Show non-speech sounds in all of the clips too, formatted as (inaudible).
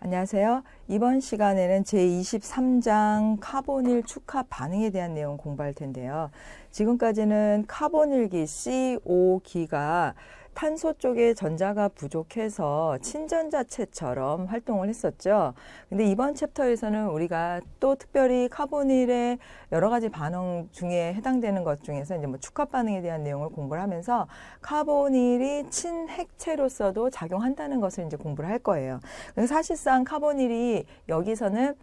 안녕하세요. 이번 시간에는 제23장 카보닐 축합 반응에 대한 내용 공부할 텐데요. 지금까지는 카보닐기 CO 기가 탄소 쪽에 전자가 부족해서 친전자체처럼 활동을 했었죠. 근데 이번 챕터에서는 우리가 또 특별히 카보닐의 여러 가지 반응 중에 해당되는 것 중에서 이제 뭐 축합 반응에 대한 내용을 공부를 하면서 카보닐이 친핵체로서도 작용한다는 것을 이제 공부를 할 거예요. 사실상 카보닐이 여기서는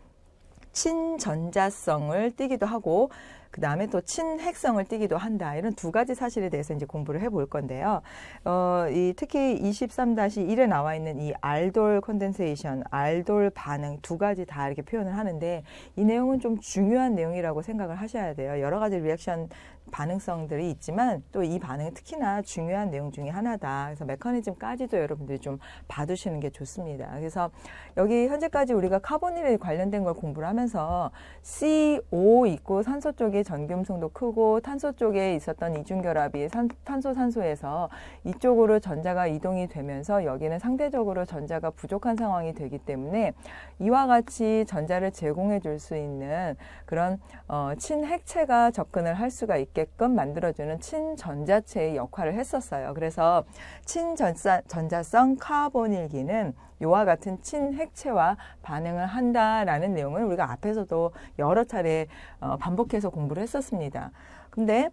친전자성을 띠기도 하고 그 다음에 또 친핵성을 띠기도 한다. 이런 두 가지 사실에 대해서 이제 공부를 해볼 건데요. 어, 이 특히 23-1에 나와 있는 이 알돌 컨덴세이션, 알돌 반응 두 가지 다 이렇게 표현을 하는데 이 내용은 좀 중요한 내용이라고 생각을 하셔야 돼요. 여러 가지 리액션 반응성들이 있지만 또 이 반응이 특히나 중요한 내용 중에 하나다. 그래서 메커니즘까지도 여러분들이 좀 봐두시는 게 좋습니다. 그래서 여기 현재까지 우리가 카보닐에 관련된 걸 공부를 하면서 CO 있고 산소 쪽에 전기음성도 크고 탄소 쪽에 있었던 이중결합이 산, 탄소 산소에서 이쪽으로 전자가 이동이 되면서 여기는 상대적으로 전자가 부족한 상황이 되기 때문에 이와 같이 전자를 제공해 줄 수 있는 그런 어, 친핵체가 접근을 할 수가 있게끔 만들어주는 친전자체의 역할을 했었어요. 그래서 친전자성 카보닐기는 이와 같은 친핵체와 반응을 한다라는 내용을 우리가 앞에서도 여러 차례 어, 반복해서 공부를 했었습니다. 근데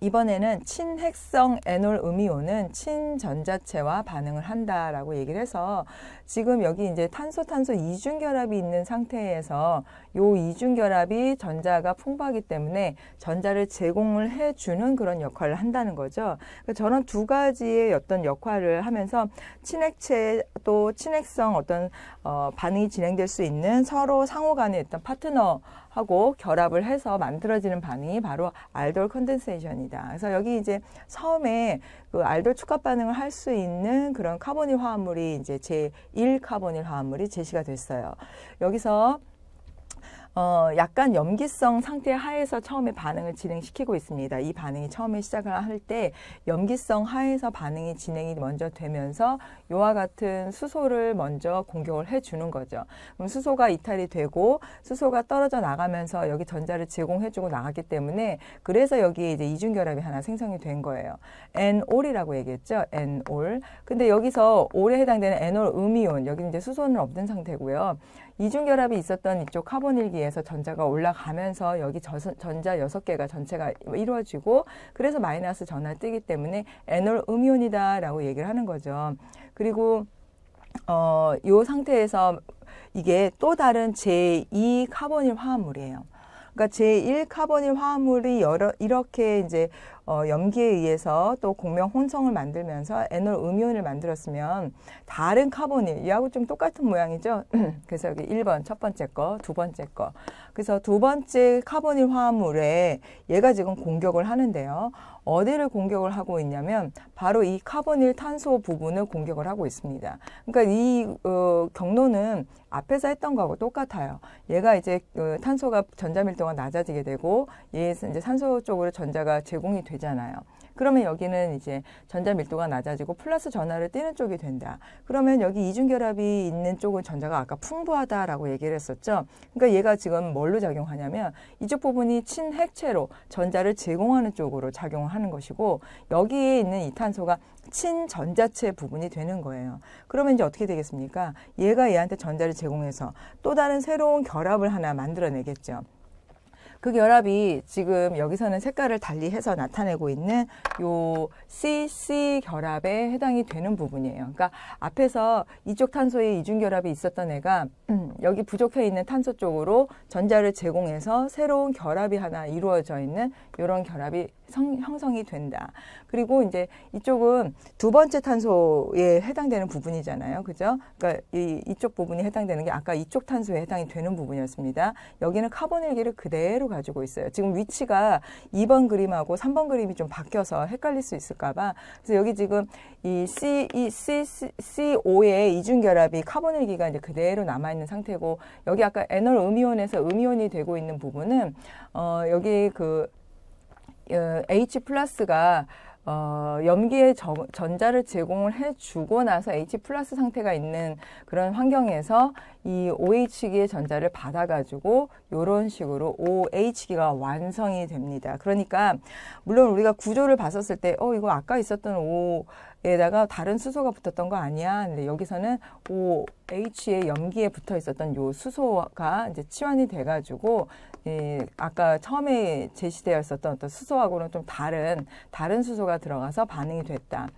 이번에는 친핵성 에놀 음이온은 친전자체와 반응을 한다라고 얘기를 해서 지금 여기 이제 탄소 탄소 이중 결합이 있는 상태에서 요 이중 결합이 전자가 풍부하기 때문에 전자를 제공을 해 주는 그런 역할을 한다는 거죠. 그러니까 저런 두 가지의 어떤 역할을 하면서 친핵체 또 친핵성 어떤 어, 반응이 진행될 수 있는 서로 상호 간의 어떤 파트너 하고 결합을 해서 만들어지는 반응이 바로 알돌 컨덴세이션이다. 그래서 여기 이제 처음에 그 알돌 축합 반응을 할 수 있는 그런 카보닐 화합물이 이제 제1 카보닐 화합물이 제시가 됐어요. 여기서 어, 약간 염기성 상태 하에서 처음에 반응을 진행시키고 있습니다. 이 반응이 처음에 시작을 할 때 염기성 하에서 반응이 진행이 먼저 되면서 이와 같은 수소를 먼저 공격을 해주는 거죠. 그럼 수소가 이탈이 되고 수소가 떨어져 나가면서 여기 전자를 제공해주고 나갔기 때문에 그래서 여기에 이제 이중결합이 하나 생성이 된 거예요. N올이라고 얘기했죠. N올. 근데 여기서 올에 해당되는 N올 음이온 여기 이제 수소는 없는 상태고요. 이중결합이 있었던 이쪽 카보닐기에 서 전자가 올라가면서 여기 전자 여섯 개가 전체가 이루어지고 그래서 마이너스 전화를 뜨기 때문에 에놀 음이온이다라고 얘기를 하는 거죠. 그리고 어, 요 상태에서 이게 또 다른 제2 카보닐 화합물이에요. 그러니까 제1 카보닐 화합물이 여러 이렇게 이제 어, 염기에 의해서 또 공명 혼성을 만들면서 에놀 음이온을 만들었으면 다른 카보닐 이하고 좀 똑같은 모양이죠. (clears throat) 그래서 여기 1번 첫 번째 거, 두 번째 거. 그래서 두 번째 카보닐 화합물에 얘가 지금 공격을 하는데요. 어디를 공격을 하고 있냐면 바로 이 카보닐 탄소 부분을 공격을 하고 있습니다. 그러니까 이 어, 경로는 앞에서 했던 거하고 똑같아요. 얘가 이제 어, 탄소가 전자 밀도가 낮아지게 되고 얘 이제 산소 쪽으로 전자가 제공이 되잖아요. 그러면 여기는 이제 전자 밀도가 낮아지고 플러스 전하를 띄는 쪽이 된다. 그러면 여기 이중 결합이 있는 쪽은 전자가 아까 풍부하다라고 얘기를 했었죠. 그러니까 얘가 지금 뭘로 작용하냐면 이쪽 부분이 친핵체로 전자를 제공하는 쪽으로 작용을 하는 것이고 여기에 있는 이 탄소가 친전자체 부분이 되는 거예요. 그러면 이제 어떻게 되겠습니까? 얘가 얘한테 전자를 제공해서 또 다른 새로운 결합을 하나 만들어내겠죠. 그 결합이 지금 여기서는 색깔을 달리 해서 나타내고 있는 요 CC 결합에 해당이 되는 부분이에요. 그러니까 앞에서 이쪽 탄소에 이중 결합이 있었던 애가 음, 여기 부족해 있는 탄소 쪽으로 전자를 제공해서 새로운 결합이 하나 이루어져 있는 이런 결합이 성, 형성이 된다. 그리고 이제 이쪽은 두 번째 탄소에 해당되는 부분이잖아요. 그죠? 그러니까 이, 이쪽 부분이 해당되는 게 아까 이쪽 탄소에 해당이 되는 부분이었습니다. 여기는 카본일기를 그대로 가지고 있어요. 지금 위치가 2번 그림하고 3번 그림이 좀 바뀌어서 헷갈릴 수 있을까봐. 그래서 여기 지금 이 C, 이 C, C, CO의 이중결합이 카본일기가 이제 그대로 남아있는 상태고 여기 아까 에놀 음이온에서 음이온이 되고 있는 부분은 어, 여기 그 어, H 플러스가 어, 염기에 저- 전자를 제공을 해주고 나서 H 플러스 상태가 있는 그런 환경에서 이 OH기의 전자를 받아가지고 이런 식으로 OH기가 완성이 됩니다. 그러니까 물론 우리가 구조를 봤었을 때, 어, 이거 아까 있었던 O 에다가 다른 수소가 붙었던 거 아니야? 근데 여기서는 OH의 염기에 붙어 있었던 요 수소가 이제 치환이 돼가지고 예, 아까 처음에 제시되어 있었던 어떤 수소하고는 좀 다른 다른 수소가 들어가서 반응이 됐다.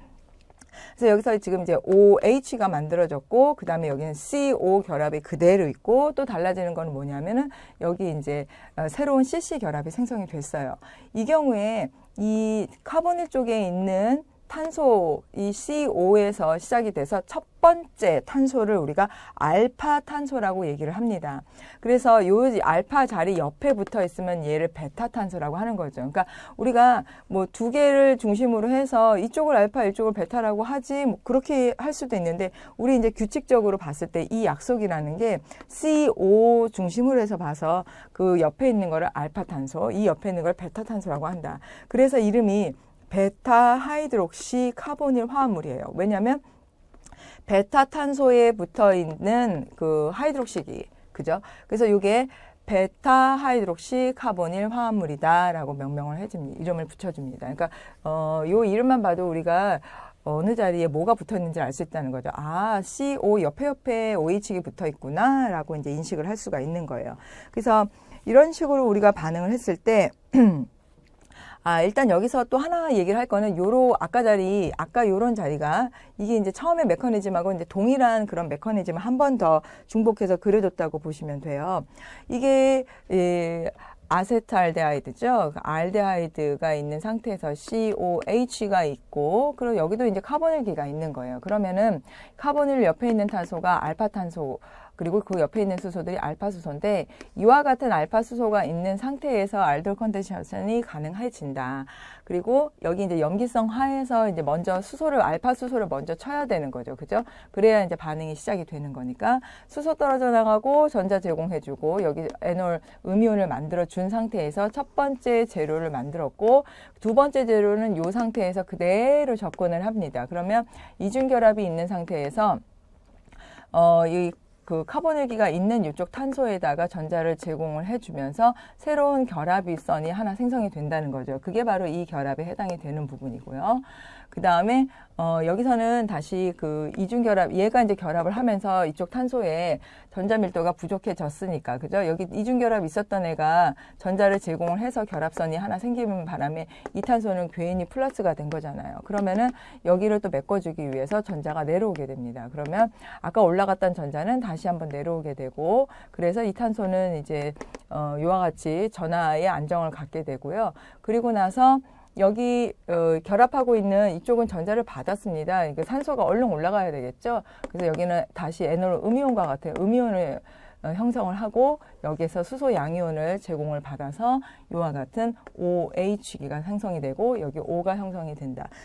그래서 여기서 지금 이제 OH가 만들어졌고 그 다음에 여기는 CO 결합이 그대로 있고 또 달라지는 건 뭐냐면은 여기 이제 어, 새로운 CC 결합이 생성이 됐어요. 이 경우에 이 카보닐 쪽에 있는 탄소 이 CO에서 시작이 돼서 첫 번째 탄소를 우리가 알파 탄소라고 얘기를 합니다. 그래서 요 알파 자리 옆에 붙어 있으면 얘를 베타 탄소라고 하는 거죠. 그러니까 우리가 뭐 두 개를 중심으로 해서 이쪽을 알파 이쪽을 베타라고 하지 뭐 그렇게 할 수도 있는데 우리 이제 규칙적으로 봤을 때 이 약속이라는 게 CO 중심으로 해서 봐서 그 옆에 있는 거를 알파 탄소, 이 옆에 있는 걸 베타 탄소라고 한다. 그래서 이름이 베타 하이드록시 카보닐 화합물이에요. 왜냐하면 베타 탄소에 붙어 있는 그 하이드록시기 그죠? 그래서 이게 베타 하이드록시 카보닐 화합물이다라고 명명을 해줍니다. 이름을 붙여줍니다. 그러니까 어, 요 이름만 봐도 우리가 어느 자리에 뭐가 붙어 있는지 알 수 있다는 거죠. 아, CO 옆에 옆에 OH가 붙어 있구나라고 이제 인식을 할 수가 있는 거예요. 그래서 이런 식으로 우리가 반응을 했을 때 (clears throat) 아, 일단 여기서 또 하나 얘기를 할 거는 요로 아까 자리, 아까 요런 자리가 이게 이제 처음에 메커니즘하고 이제 동일한 그런 메커니즘을 한 번 더 중복해서 그려줬다고 보시면 돼요. 이게 예, 아세트알데하이드죠. 그 알데하이드가 있는 상태에서 COH가 있고, 그리고 여기도 이제 카보닐기가 있는 거예요. 그러면은 카보닐 옆에 있는 탄소가 알파 탄소, 그리고 그 옆에 있는 수소들이 알파 수소인데 이와 같은 알파 수소가 있는 상태에서 알돌 컨덴세이션이 가능해진다. 그리고 여기 이제 염기성 하에서 이제 먼저 수소를 알파 수소를 먼저 쳐야 되는 거죠. 그죠? 그래야 이제 반응이 시작이 되는 거니까 수소 떨어져 나가고 전자 제공해 주고 여기 에놀 음이온을 만들어 준 상태에서 첫 번째 재료를 만들었고 두 번째 재료는 이 상태에서 그대로 접근을 합니다. 그러면 이중 결합이 있는 상태에서 어, 이 그 카보닐기가 있는 이쪽 탄소에다가 전자를 제공을 해주면서 새로운 결합일선이 하나 생성이 된다는 거죠. 그게 바로 이 결합에 해당이 되는 부분이고요. 그 다음에 어, 여기서는 다시 그 이중 결합, 얘가 이제 결합을 하면서 이쪽 탄소에 전자 밀도가 부족해졌으니까, 그죠? 여기 이중 결합 있었던 애가 전자를 제공을 해서 결합선이 하나 생기는 바람에 이 탄소는 괜히 플러스가 된 거잖아요. 그러면은 여기를 또 메꿔주기 위해서 전자가 내려오게 됩니다. 그러면 아까 올라갔던 전자는 다시 한번 내려오게 되고, 그래서 이 탄소는 이제 어, 이와 같이 전하의 안정을 갖게 되고요. 그리고 나서 여기 어, 결합하고 있는 이쪽은 전자를 받았습니다. 이게 산소가 얼른 올라가야 되겠죠. 그래서 여기는 다시 에놀 음이온과 같아요. 음이온을 어, 형성을 하고 여기에서 수소 양이온을 제공을 받아서 이와 같은 OH기가 형성이 되고 여기 O가 형성이 된다.